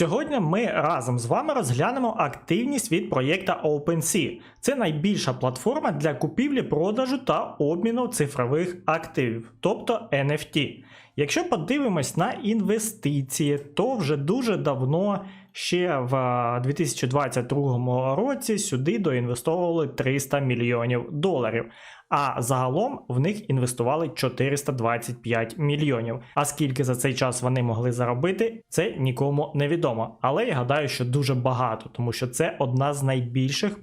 Сьогодні ми разом з вами розглянемо активність від проєкта OpenSea. Це найбільша платформа для купівлі, продажу та обміну цифрових активів, тобто NFT. Якщо подивимось на інвестиції, то вже дуже давно, ще в 2022 році, сюди доінвестовували 300 мільйонів доларів. А загалом в них інвестували 425 мільйонів. А скільки за цей час вони могли заробити, це нікому не відомо. Але я гадаю, що дуже багато, тому що це одна з найбільших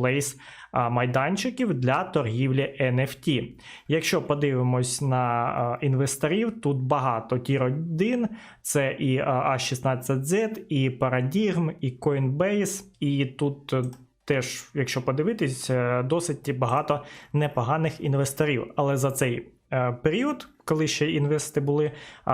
маркетплейс майданчиків для торгівлі NFT. Якщо подивимось на інвесторів, тут багато Tier 1, це і A16Z, і Paradigm, і Coinbase, і тут. Теж, якщо подивитись, е, досить багато непоганих інвесторів. Але за цей е, період, коли ще інвести були,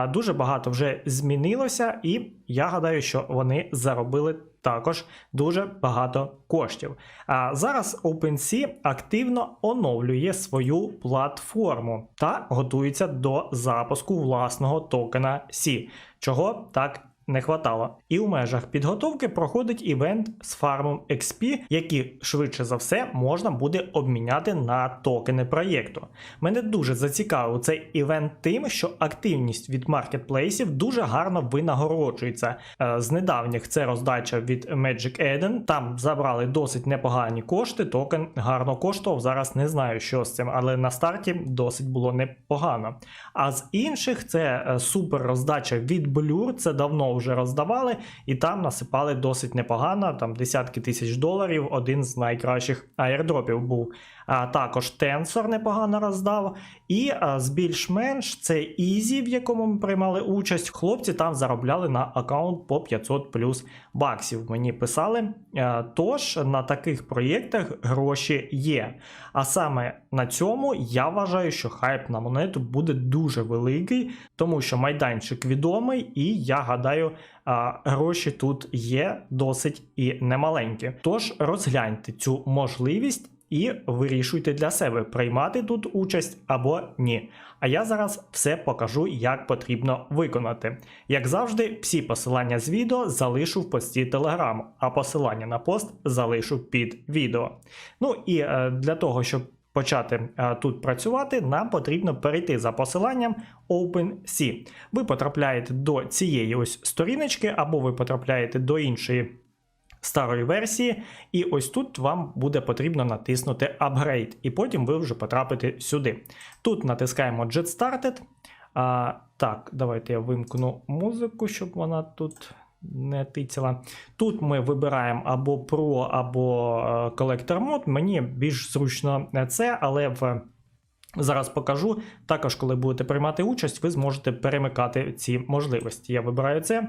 дуже багато вже змінилося, і я гадаю, що вони заробили також дуже багато коштів. А зараз OpenSea активно оновлює свою платформу та готується до запуску власного токена C, чого так не хватало. І у межах підготовки проходить івент з фармом XP, які швидше за все можна буде обміняти на токени проєкту. Мене дуже зацікавив цей івент тим, що активність від маркетплейсів дуже гарно винагороджується. Е, з недавніх це роздача від Magic Eden. Там забрали досить непогані кошти. Токен гарно коштував. Зараз не знаю, що з цим, але на старті досить було непогано. А з інших це е, супер роздача від Blur, це давно вже роздавали, і там насипали досить непогано, там десятки тисяч доларів. Один з найкращих аєрдропів був. Також Tensor непогано роздав. І з більш-менш це Easy, в якому ми приймали участь. Хлопці там заробляли на аккаунт по 500 плюс баксів. Мені писали. Тож на таких проєктах гроші є. А саме на цьому я вважаю, що хайп на монету буде дуже великий, тому що майданчик відомий, і я гадаю, гроші тут є досить і немаленькі. Тож розгляньте цю можливість і вирішуйте для себе, приймати тут участь або ні. А я зараз все покажу, як потрібно виконати. Як завжди, всі посилання з відео залишу в пості Telegram, а посилання на пост залишу під відео. Ну і е, для того, щоб почати е, тут працювати, нам потрібно перейти за посиланням OpenSea. Ви потрапляєте до цієї ось сторіночки, або ви потрапляєте до іншої старої версії, і ось тут вам буде потрібно натиснути Upgrade, і потім ви вже потрапите сюди. Тут натискаємо Jet Started. А, Так, давайте я вимкну музику, щоб вона тут не тицяла. Тут ми вибираємо або Pro, або е, Collector Mode. Мені більш зручно це, але в. Зараз покажу. Також, коли будете приймати участь, ви зможете перемикати ці можливості. Я вибираю це.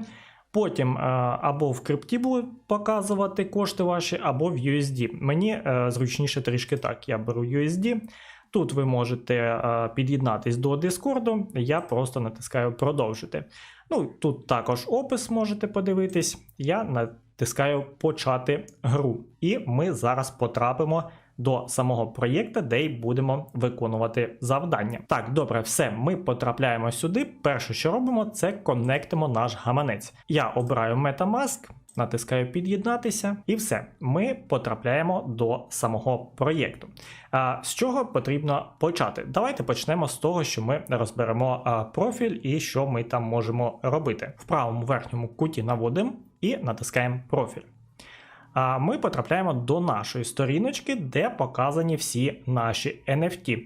Потім е, або в крипті будуть показувати кошти ваші, або в USD. Мені е, зручніше трішки так. Я беру USD. Тут ви можете е, під'єднатись до Discord, я просто натискаю продовжити. Ну, Тут також опис можете подивитись. Я натискаю почати гру. І ми зараз потрапимо до самого проєкту, де й будемо виконувати завдання. Так, добре, все, ми потрапляємо сюди. Перше, що робимо, це коннектимо наш гаманець. Я обираю Metamask. Натискаю під'єднатися, і все, ми потрапляємо до самого проєкту. А з чого потрібно почати? Давайте почнемо з того, що ми розберемо профіль і що ми там можемо робити. В правому верхньому куті наводимо і натискаємо профіль ми потрапляємо до нашої сторіночки, де показані всі наші NFT.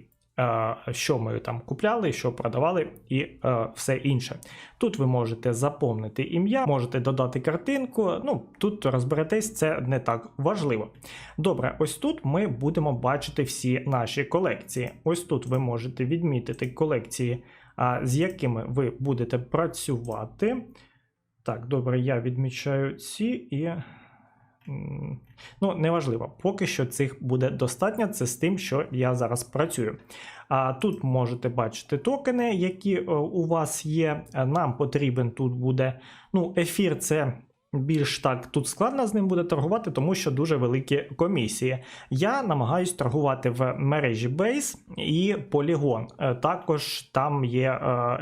Що ми там купляли, що продавали, і е, все інше. Тут ви можете заповнити ім'я, можете додати картинку. Ну тут розберетесь, це не так важливо. Добре, ось тут ми будемо бачити всі наші колекції. Ось тут ви можете відмітити колекції з якими ви будете працювати. Так, добре, я відмічаю ці і. Ну, неважливо, поки що цих буде достатньо, це з тим, що я зараз працюю. А тут можете бачити токени, які е, у вас є. Е, Нам потрібен тут буде. Ну, ефір це більш так тут складно з ним буде торгувати, тому що дуже великі комісії. Я намагаюсь торгувати в мережі Base і Polygon. Е, Також там є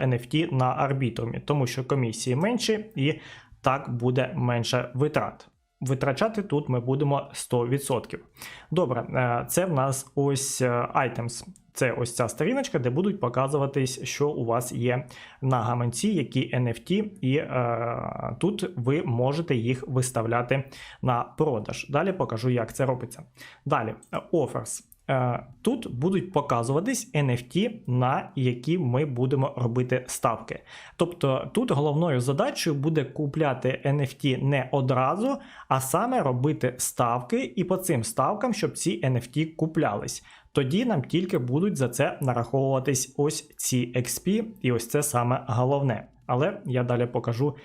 NFT на арбітрумі, тому що комісії менші і так буде менше витрат. Витрачати тут ми будемо 100%. Добре, е, це в нас ось е, items. Це ось ця сторіночка, де будуть показуватись, що у вас є на гаманці, які NFT, і е, тут ви можете їх виставляти на продаж. Далі покажу, як це робиться. Далі, е, offers. Е, Тут будуть показуватись NFT, на які ми будемо робити ставки. Тобто тут головною задачею буде купляти NFT не одразу, а саме робити ставки, і по цим ставкам, щоб ці NFT куплялись. Тоді нам тільки будуть за це нараховуватись ось ці XP, і ось це саме головне. Але я далі покажу,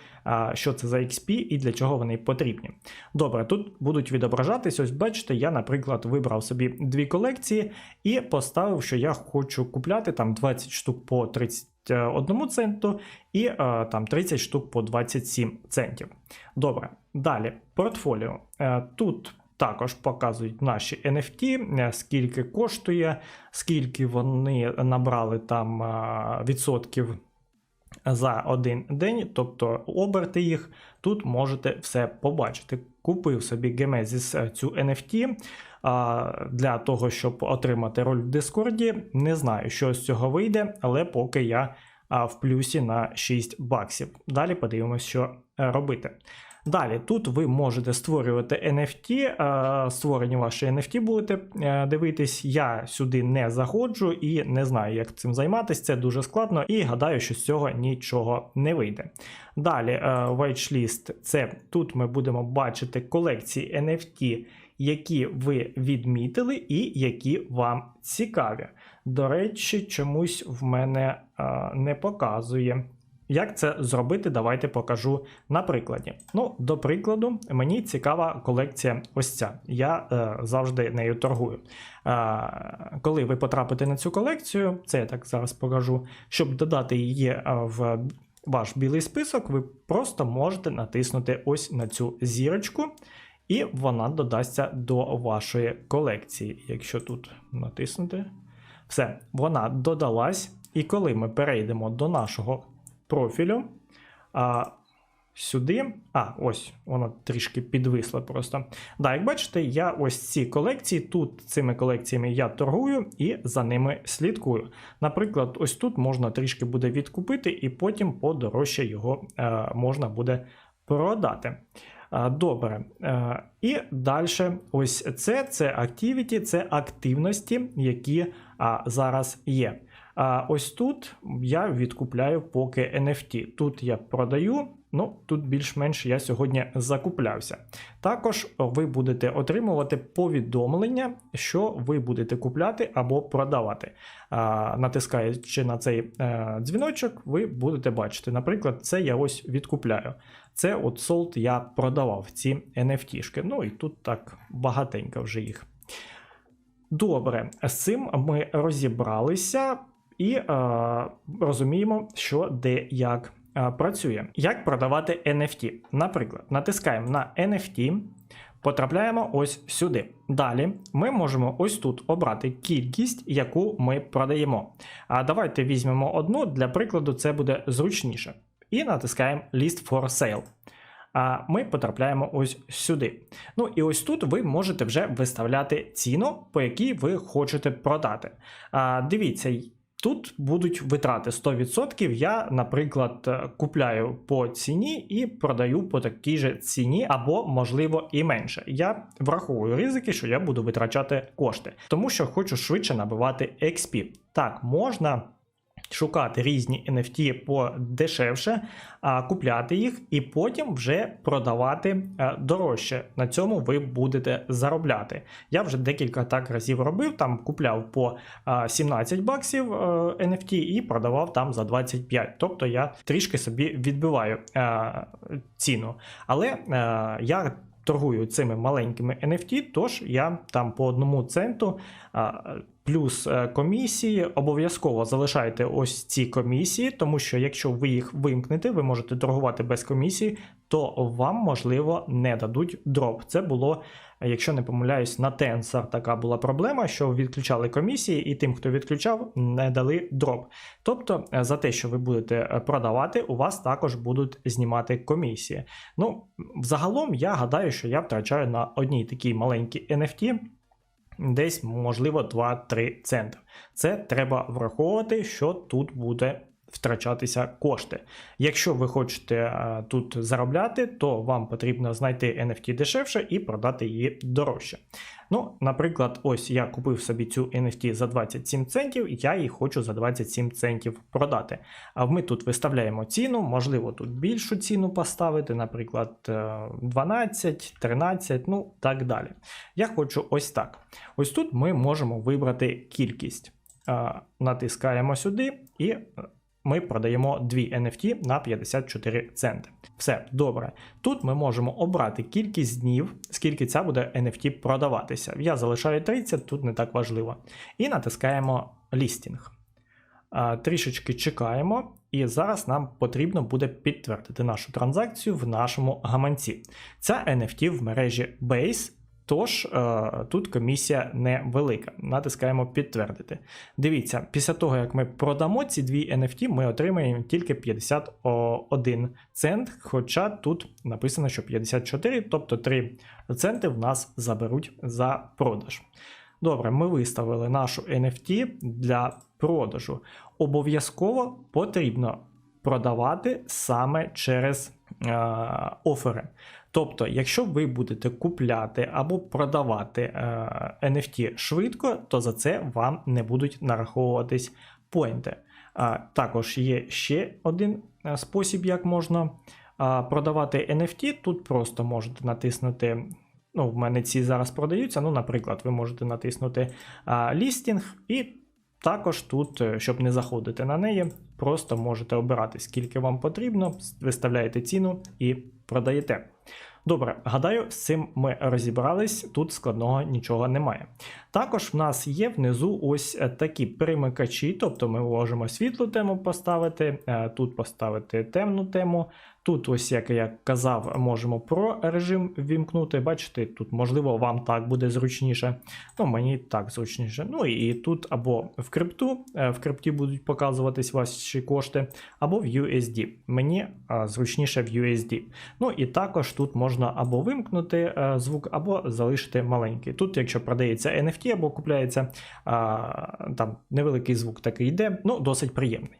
що це за XP і для чого вони потрібні. Добре, тут будуть відображатись. Ось бачите, я, наприклад, вибрав собі дві колекції і поставив, що я хочу купляти там 20 штук по 31 центу і е, там 30 штук по 27 центів. Добре, далі портфоліо. Е, Тут також показують наші NFT, е, скільки коштує, скільки вони набрали там відсотків за один день, тобто оберти їх, тут можете все побачити. Купив собі Gemesis е, цю NFT для того, щоб отримати роль в Дискорді. Не знаю, що з цього вийде, але поки я в плюсі на 6 баксів. Далі подивимось, що е, робити. Далі, тут ви можете створювати NFT, е, створені ваші NFT будете е, дивитись. Я сюди не заходжу і не знаю, як цим займатися. Це дуже складно, і гадаю, що з цього нічого не вийде. Далі, е, Watchlist – це тут ми будемо бачити колекції NFT, які ви відмітили, і які вам цікаві. До речі, чомусь в мене е, не показує. Як це зробити, давайте покажу на прикладі. Ну, до прикладу, мені цікава колекція ось ця. Я е, завжди нею торгую. Е, коли ви потрапите на цю колекцію, це я так зараз покажу, щоб додати її е, в ваш білий список, ви просто можете натиснути ось на цю зірочку, і вона додасться до вашої колекції. Якщо тут натиснути, все, вона додалась. І коли ми перейдемо до нашого профілю. А, Сюди, а, ось, воно трішки підвисло просто. Да, як бачите, я ось ці колекції, тут цими колекціями я торгую і за ними слідкую. Наприклад, ось тут можна трішки буде відкупити, і потім подорожче його е, можна буде продати. Е, Добре. Е, І далі, ось це це activity, це активності, які зараз є. А ось тут я відкупляю поки NFT. Тут я продаю, ну тут більш-менш я сьогодні закуплявся. Також ви будете отримувати повідомлення, що ви будете купляти або продавати. Натискаючи на цей е, дзвіночок, ви будете бачити. Наприклад, це я ось відкупляю. Це от солд я продавав ці NFT-шки. Ну і тут так багатенько вже їх. Добре, з цим ми розібралися і е, розуміємо, що де як е, працює. Як продавати NFT? Наприклад, натискаємо на NFT, потрапляємо ось сюди. Далі ми можемо ось тут обрати кількість, яку ми продаємо. А давайте візьмемо одну, для прикладу, це буде зручніше. І натискаємо List for Sale. А ми потрапляємо ось сюди. Ну і ось тут ви можете вже виставляти ціну, по якій ви хочете продати. А, Дивіться, тут будуть витрати 100%. Я, наприклад, купляю по ціні і продаю по такій же ціні, або, можливо, і менше. Я враховую ризики, що я буду витрачати кошти, тому що хочу швидше набивати XP. Так, можна шукати різні NFT по дешевше, купляти їх і потім вже продавати е, дорожче. На цьому ви будете заробляти. Я вже декілька так разів робив, там купляв по е, 17 баксів е, NFT і продавав там за 25. Тобто я трішки собі відбиваю е, ціну. Але е, я торгую цими маленькими NFT, тож я там по одному центу. Плюс е, комісії обов'язково залишайте ось ці комісії, тому що якщо ви їх вимкнете, ви можете торгувати без комісії, то вам можливо не дадуть дроп. Це було, якщо не помиляюсь, на Tensor така була проблема, що відключали комісії, і тим, хто відключав, не дали дроп. Тобто, е, за те, що ви будете е, продавати, у вас також будуть знімати комісії. Ну, взагалом, я гадаю, що я втрачаю на одній такій маленькій NFT десь, можливо, 2-3 центри. Це треба враховувати, що тут буде втрачатися кошти. Якщо ви хочете е, тут заробляти, то вам потрібно знайти NFT дешевше і продати її дорожче. Ну, наприклад, ось я купив собі цю NFT за 27 центів, я її хочу за 27 центів продати. А ми тут виставляємо ціну, можливо, тут більшу ціну поставити, наприклад, е, 12, 13, ну так далі. Я хочу ось так. Ось тут ми можемо вибрати кількість. Е, Натискаємо сюди і е, ми продаємо дві NFT на 54 центи. Все добре. Тут ми можемо обрати кількість днів, скільки ця буде NFT продаватися. Я залишаю 30, тут не так важливо. І натискаємо лістінг. Трішечки чекаємо, і зараз нам потрібно буде підтвердити нашу транзакцію в нашому гаманці. Ця NFT в мережі Base. Тож е, тут комісія невелика. Натискаємо підтвердити. Дивіться, після того, як ми продамо ці дві NFT, ми отримаємо тільки 51 цент, хоча тут написано, що 54, тобто 3 центи в нас заберуть за продаж. Добре, ми виставили нашу NFT для продажу. Обов'язково потрібно продавати саме через е, офери. Тобто, якщо ви будете купляти або продавати е, NFT швидко, то за це вам не будуть нараховуватись поінти. А, також є ще один е, спосіб, як можна а, продавати NFT. Тут просто можете натиснути. Ну, в мене ці зараз продаються. Ну, наприклад, ви можете натиснути а, лістінг, і також тут, е, щоб не заходити на неї, просто можете обирати, скільки вам потрібно, виставляєте ціну і продаєте. Добре, гадаю, з цим ми розібрались, тут складного нічого немає. Також в нас є внизу ось е, такі перемикачі, тобто ми можемо світлу тему поставити, е, тут поставити темну тему. Тут, ось як я казав, можемо про режим вімкнути. Бачите, тут, можливо, вам так буде зручніше. Ну, мені так зручніше. Ну і тут або в крипту, е, в крипті будуть показуватись ваші кошти, або в USD. Мені зручніше в USD. Ну і також тут можна або вимкнути е, звук, або залишити маленький. Тут, якщо продається NFT або купляється там невеликий звук такий йде, ну досить приємний.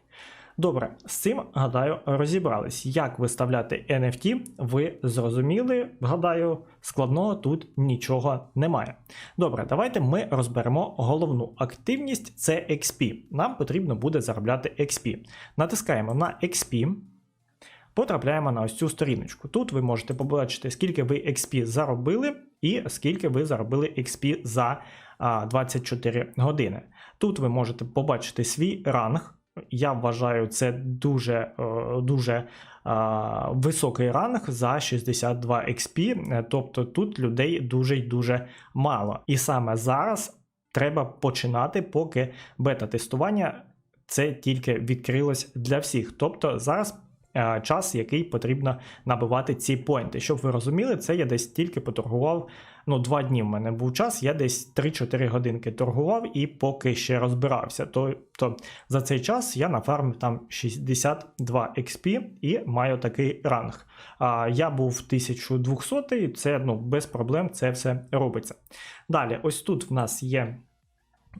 Добре, з цим, гадаю, розібрались. Як виставляти NFT, ви зрозуміли. Гадаю, складного тут нічого немає. Добре, давайте ми розберемо головну активність це XP. Нам потрібно буде заробляти XP. Натискаємо на XP. Потрапляємо на ось цю сторіночку. Тут ви можете побачити, скільки ви XP заробили, і скільки ви заробили XP за 24 години. Тут ви можете побачити свій ранг. Я вважаю, це дуже е, дуже е, високий ранг за 62 XP, е, тобто тут людей дуже й дуже мало. І саме зараз треба починати, поки бета-тестування це тільки відкрилось для всіх. Тобто зараз час, який потрібно набивати ці поінти. Щоб ви розуміли, це я десь тільки поторгував. Ну, два дні в мене був час, я десь 3-4 годинки торгував і поки ще розбирався. То, то за цей час я нафармив там 62 XP і маю такий ранг. А я був 1200, і це ну, без проблем це все робиться. Далі, ось тут в нас є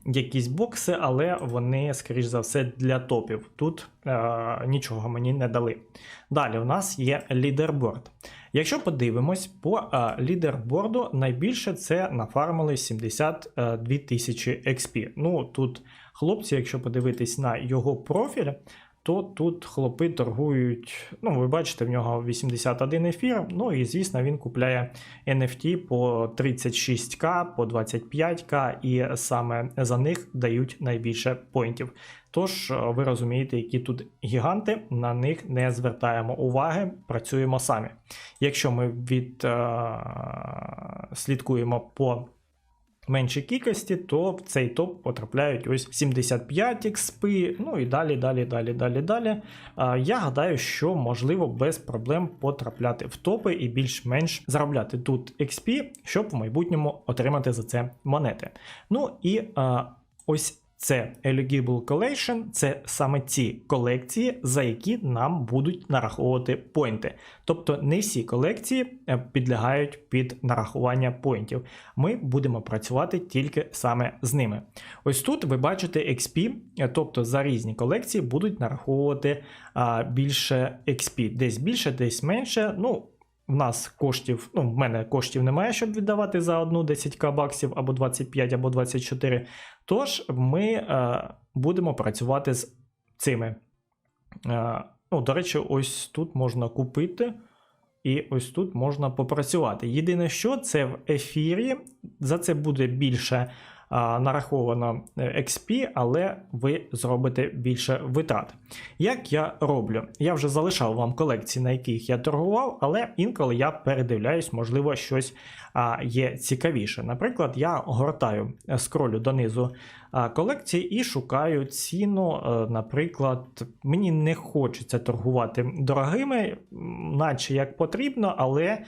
якісь бокси, але вони, скоріш за все, для топів. Тут е, нічого мені не дали. Далі у нас є лідерборд. Якщо подивимось, по е, лідерборду найбільше це нафармили 72 тисячі XP. Ну тут Хлопці, якщо подивитись на його профіль, то тут хлопи торгують. Ну, ви бачите, в нього 81 ефір. Ну і звісно, він купляє NFT по 36к, по 25к, і саме за них дають найбільше поінтів. Тож е, ви розумієте, які тут гіганти, на них не звертаємо уваги, працюємо самі. Якщо ми від, е, слідкуємо по меншій кількості, то в цей топ потрапляють ось 75 XP, ну і далі, далі, далі, далі, далі. Я гадаю, що можливо без проблем потрапляти в топи і більш-менш заробляти тут XP, щоб в майбутньому отримати за це монети. Ну і ось це Eligible Collection, це саме ці колекції, за які нам будуть нараховувати поінти. Тобто не всі колекції е, підлягають під нарахування поінтів. Ми будемо працювати тільки саме з ними. Ось тут ви бачите XP, е, тобто за різні колекції будуть нараховувати більше XP. Десь більше, десь менше. Ну, в нас коштів, ну, в мене коштів немає, щоб віддавати за одну 10к баксів або 25, або 24. Тож ми е, будемо працювати з цими. Е, ну, До речі, ось тут можна купити. І ось тут можна попрацювати. Єдине, що це в ефірі, за це буде більше нараховано е, XP, але ви зробите більше витрат. Як я роблю? Я вже залишав вам колекції, на яких я торгував, але інколи я передивляюсь, можливо, щось є цікавіше. Наприклад, я гортаю е, скролю донизу колекції і шукаю ціну. Наприклад, мені не хочеться торгувати дорогими, наче як потрібно, але.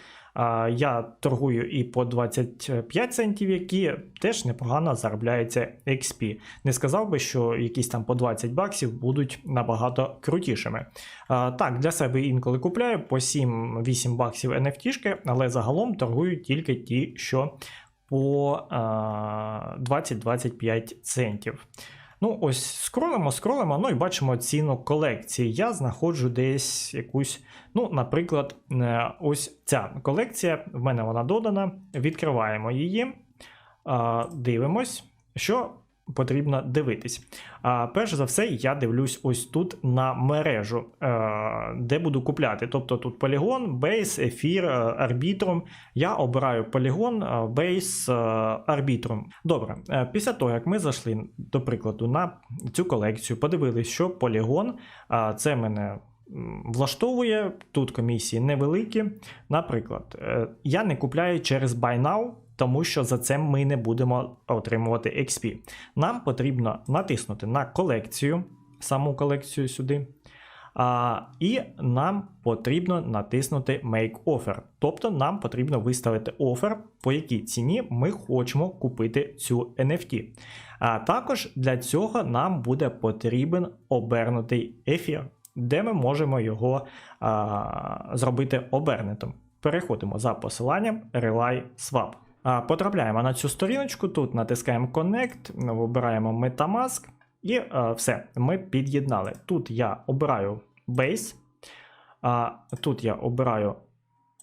Я торгую і по 25 центів, які теж непогано заробляються XP. Не сказав би, що якісь там по 20 баксів будуть набагато крутішими. Так, для себе інколи купляю по 7-8 баксів NFT, але загалом торгую тільки ті, що по 20-25 центів. Ну, ось скролимо, скролимо, ну і бачимо ціну колекції. Я знаходжу десь якусь, ну, наприклад, е, ось ця колекція, в мене вона додана. Відкриваємо її, дивимось, що потрібно дивитись. А перш за все, я дивлюсь ось тут на мережу, е, де буду купляти. Тобто тут полігон, бейс, ефір, арбітрум. Я обираю полігон, бейс, арбітрум. Добре, е, після того, як ми зайшли, до прикладу, на цю колекцію, подивились, що полігон це мене. Влаштовує тут комісії невеликі. Наприклад, е, я не купляю через Buy Now, тому що за це ми не будемо отримувати XP. Нам потрібно натиснути на колекцію, саму колекцію сюди. А, І нам потрібно натиснути Make Offer. Тобто нам потрібно виставити офер, по якій ціні ми хочемо купити цю NFT. А також для цього нам буде потрібен обернутий ефір, де ми можемо його а, зробити обернутим. Переходимо за посиланням Relay Swap. Потрапляємо на цю сторіночку, тут натискаємо Connect, вибираємо Metamask і а, все, ми під'єднали. Тут я обираю Base, а, тут я обираю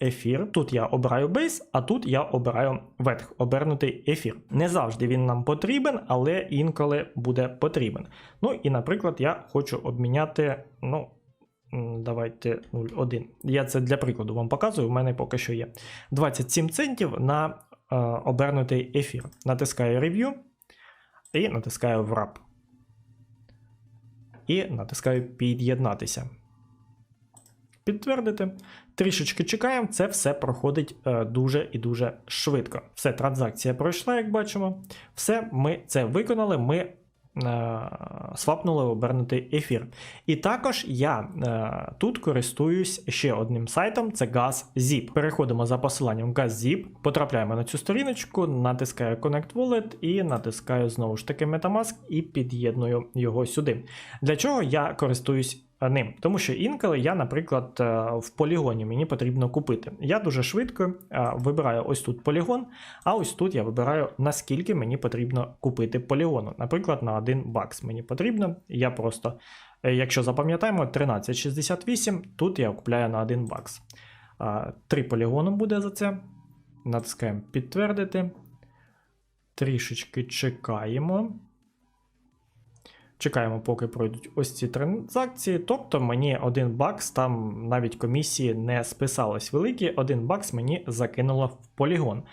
ефір, тут я обираю Base, а тут я обираю верх, обернутий ефір. Не завжди він нам потрібен, але інколи буде потрібен. Ну і, наприклад, я хочу обміняти. ну, Давайте 0,1. Я це для прикладу вам показую, у мене поки що є 27 центів на Е, обернутий ефір. Натискаю Review і натискаю Wrap. І натискаю Під'єднатися. Підтвердити. Трішечки чекаємо, це все проходить е, дуже і дуже швидко. Все, транзакція пройшла, як бачимо. Все, ми це виконали. Ми Е, свапнули обернутий ефір. І також я е, тут користуюсь ще одним сайтом це GazZip. Переходимо за посиланням GazZip, потрапляємо на цю сторіночку, натискаю Connect Wallet і натискаю знову ж таки Metamask і під'єдную його сюди. Для чого я користуюсь ним. Тому що інколи я, наприклад, е, в полігоні мені потрібно купити. Я дуже швидко е, вибираю ось тут полігон, а ось тут я вибираю, наскільки мені потрібно купити полігону. Наприклад, на 1 бакс мені потрібно. Я просто, е, якщо запам'ятаємо, 1368, тут я купляю на 1 бакс. Три полігону буде за це. Натискаємо підтвердити. Трішечки чекаємо. Чекаємо, поки пройдуть ось ці транзакції. Тобто мені один бакс, там навіть комісії не списались великі, один бакс мені закинуло в полігон.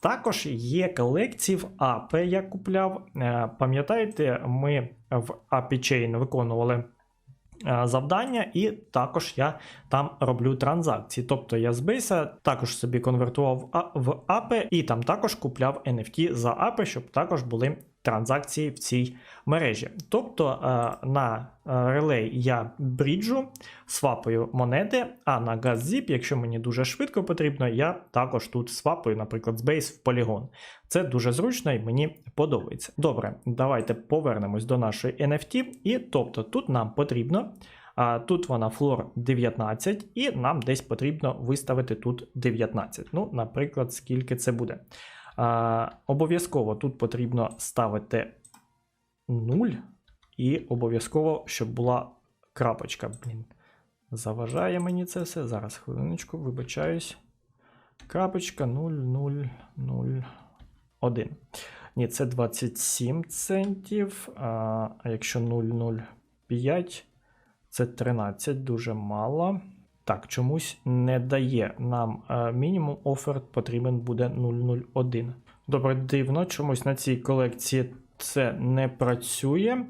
Також є колекції в AP я купляв. Е, Пам'ятаєте, ми в API Chain виконували е, завдання, і також я там роблю транзакції. Тобто я з бейса також собі конвертував в API і там також купляв NFT за API, щоб також були транзакції в цій мережі. Тобто е, на е, релей я бріджу, свапаю монети, а на GazZip, якщо мені дуже швидко потрібно, я також тут свапаю, наприклад, з Base в Polygon. Це дуже зручно і мені подобається. Добре, давайте повернемось до нашої NFT. І тобто тут нам потрібно. А тут вона флор 19, і нам десь потрібно виставити тут 19. Ну, наприклад, скільки це буде. Обов'язково тут потрібно ставити 0, і обов'язково, щоб була крапочка. Блін, заважає мені це все. Зараз хвилиночку, вибачаюсь. Крапочка 0, 0, 0, 1. Ні, це 27 центів. А якщо 0,05, це 13, дуже мало. Так, чомусь не дає нам е, мінімум офер потрібен буде 001. Добре, дивно, чомусь на цій колекції це не працює.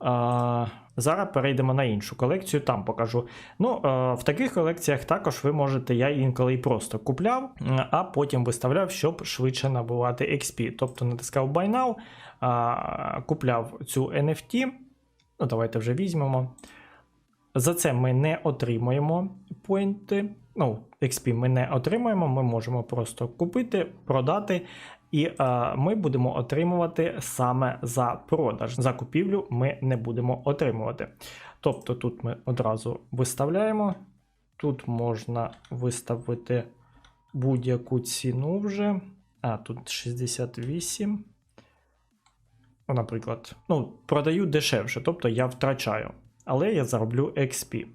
А, зараз перейдемо на іншу колекцію, там покажу. Ну, е, в таких колекціях також ви можете, я інколи і просто купляв, а потім виставляв, щоб швидше набувати XP. Тобто натискав Buy Now, купляв цю NFT. Ну, давайте вже візьмемо. За це ми не отримуємо поінти. Ну, XP ми не отримуємо, ми можемо просто купити, продати, і е, ми будемо отримувати саме за продаж. За купівлю ми не будемо отримувати. Тобто тут ми одразу виставляємо. Тут можна виставити будь-яку ціну вже. А, тут 68. Ну, Наприклад, ну, продаю дешевше, тобто я втрачаю але я зароблю XP.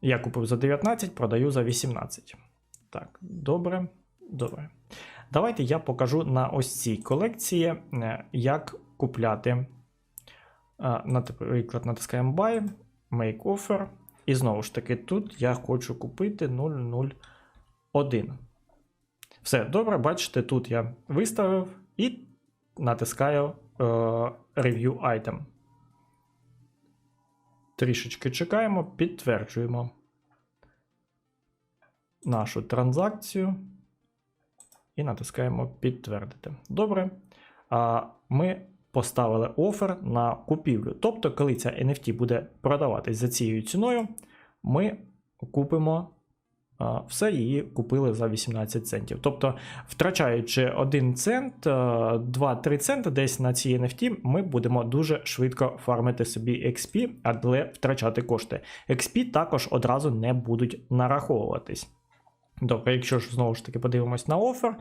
Я купив за 19, продаю за 18. Так, добре. Добре. Давайте я покажу на ось цій колекції, е, як купляти. Е, Наприклад, натискаємо Buy, Make Offer. І знову ж таки, тут я хочу купити 001. Все, добре, бачите, тут я виставив і натискаю е, Review Item. Трішечки чекаємо, підтверджуємо нашу транзакцію і натискаємо підтвердити. Добре. А ми поставили офер на купівлю. Тобто, коли ця NFT буде продаватись за цією ціною, ми купимо все її купили за 18 центів. Тобто, втрачаючи 1 цент, 2-3 центи десь на цій NFT, ми будемо дуже швидко фармити собі XP, але втрачати кошти. XP також одразу не будуть нараховуватись. Добре, якщо ж знову ж таки подивимось на офер,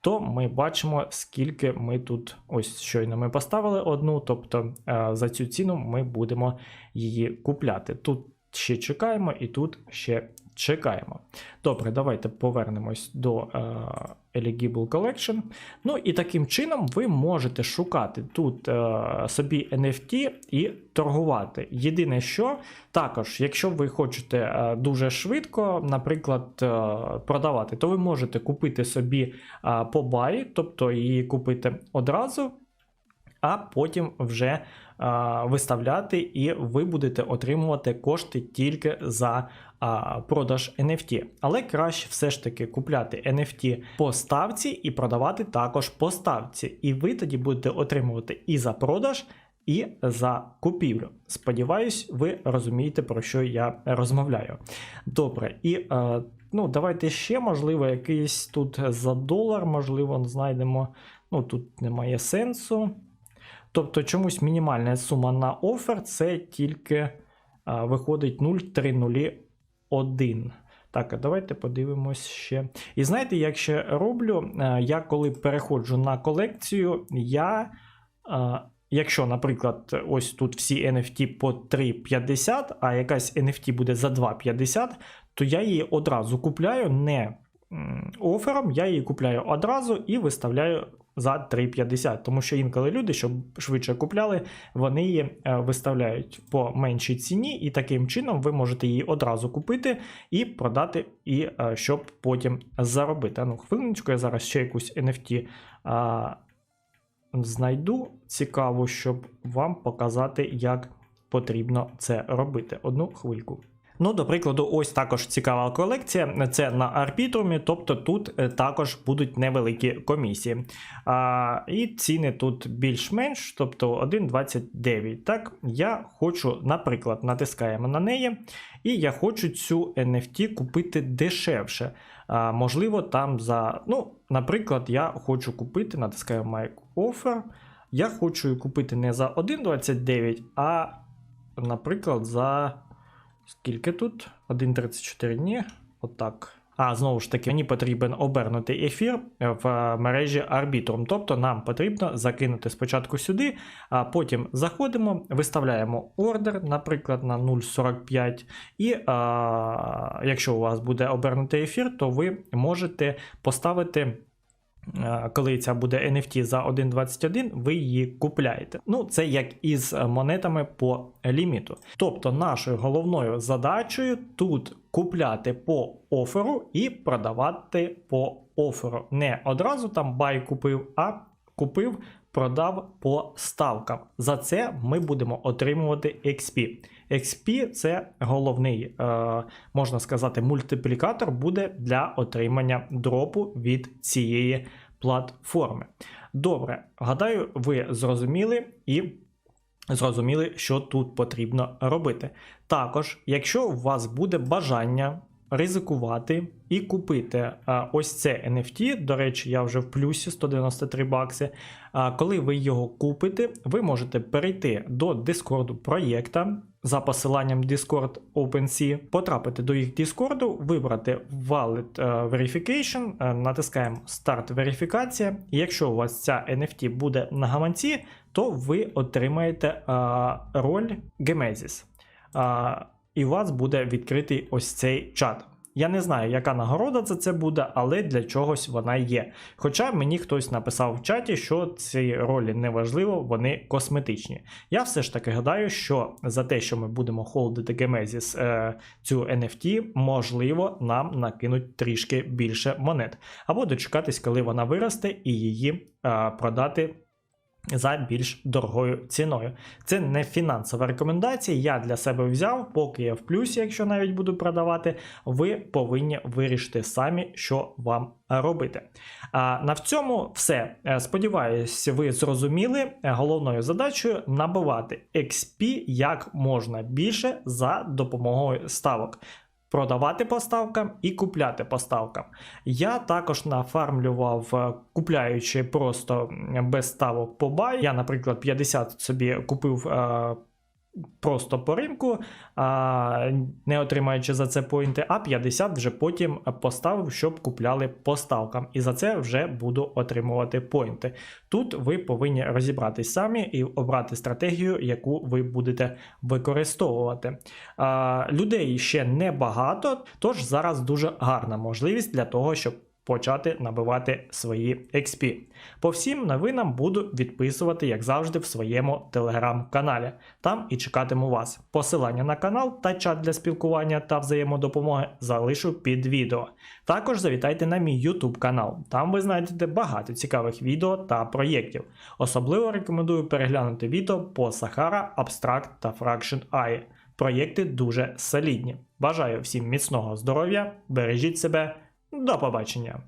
то ми бачимо, скільки ми тут, ось щойно ми поставили одну, тобто е, за цю ціну ми будемо її купляти. Тут ще чекаємо, і тут ще чекаємо. Добре, давайте повернемось до е, Eligible Collection. Ну і таким чином ви можете шукати тут е, собі NFT і торгувати. Єдине, що також, якщо ви хочете е, дуже швидко, наприклад, е, продавати, то ви можете купити собі е, по бай, тобто її купити одразу. А потім вже виставляти, і ви будете отримувати кошти тільки за продаж NFT. Але краще все ж таки купляти NFT по ставці і продавати також по ставці. І ви тоді будете отримувати і за продаж, і за купівлю. Сподіваюсь, ви розумієте, про що я розмовляю. Добре, і е, ну, давайте ще, можливо, якийсь тут за долар, можливо, знайдемо. Ну, тут немає сенсу. Тобто, чомусь мінімальна сума на офер це тільки а, виходить 0,301. Так, а давайте подивимось ще. І знаєте, як ще роблю? А, Я коли переходжу на колекцію, я. А, Якщо, наприклад, ось тут всі NFT по 3,50, а якась NFT буде за 2,50, то я її одразу купляю не офером, я її купляю одразу і виставляю за 3,50. Тому що інколи люди, щоб швидше купляли, вони її е, виставляють по меншій ціні, і таким чином ви можете її одразу купити і продати, і е, щоб потім заробити. Ну, хвилиночку, я зараз ще якусь NFT а, знайду. Цікаво, щоб вам показати, як потрібно це робити. Одну хвильку. Ну, до прикладу, ось також цікава колекція. Це на арбітрумі, тобто тут е, також будуть невеликі комісії. А, І ціни тут більш-менш, тобто 1,29. Так, я хочу, наприклад, натискаємо на неї, і я хочу цю NFT купити дешевше. А, Можливо, там за. Ну, наприклад, я хочу купити, натискаю My Offer. Я хочу купити не за 1,29, а, наприклад, за. Скільки тут? 1.34 ні. Отак. А, знову ж таки, мені потрібен обернутий ефір в мережі Arbitrum. Тобто нам потрібно закинути спочатку сюди, а потім заходимо, виставляємо ордер, наприклад, на 0.45. І а, якщо у вас буде обернутий ефір, то ви можете поставити. Е, Коли ця буде NFT за 1.21, ви її купляєте. Ну, це як із монетами по ліміту. Тобто, нашою головною задачею тут купляти по оферу і продавати по оферу. Не одразу там бай купив, а купив, продав по ставкам. За це ми будемо отримувати XP. XP це головний, е, можна сказати, мультиплікатор буде для отримання дропу від цієї платформи. Добре, гадаю, ви зрозуміли і зрозуміли, що тут потрібно робити. Також, якщо у вас буде бажання ризикувати і купити ось це NFT, до речі, я вже в плюсі 193 бакси. А, коли ви його купите, ви можете перейти до Discord проєкта за посиланням Discord OpenSea, потрапити до їх Discord, вибрати Wallet е, Verification, е, натискаємо Старт верифікація. Якщо у вас ця NFT буде на гаманці, то ви отримаєте е, роль Gemesis. І у вас буде відкритий ось цей чат. Я не знаю, яка нагорода за це буде, але для чогось вона є. Хоча мені хтось написав в чаті, що ці ролі не важливо, вони косметичні. Я все ж таки гадаю, що за те, що ми будемо холдити Gemesis е, цю NFT, можливо, нам накинуть трішки більше монет. Або дочекатись, коли вона виросте, і її е, продати за більш дорогою ціною. Це не фінансова рекомендація. Я для себе взяв, поки я в плюсі, якщо навіть буду продавати, ви повинні вирішити самі, що вам робити. А на в цьому все. Е, Сподіваюсь, ви зрозуміли. Е, Головною задачею набивати XP як можна більше за допомогою ставок продавати поставкам і купляти поставкам. Я також нафармлював, е, купляючи просто без ставок по бай. Я, наприклад, 50 собі купив. Просто по ринку, а, не отримаючи за це поінти, а 50 вже потім поставив, щоб купляли по ставкам. І за це вже буду отримувати поінти. Тут ви повинні розібратись самі і обрати стратегію, яку ви будете використовувати. А, людей ще небагато, тож зараз дуже гарна можливість для того, щоб почати набивати свої XP. По всім новинам буду відписувати, як завжди, в своєму телеграм-каналі. Там і чекатиму вас. Посилання на канал та чат для спілкування та взаємодопомоги залишу під відео. Також завітайте на мій YouTube канал. Там ви знайдете багато цікавих відео та проєктів. Особливо рекомендую переглянути відео по Sahara, Abstract та Fraction AI. Проєкти дуже солідні. Бажаю всім міцного здоров'я, бережіть себе. До побачення!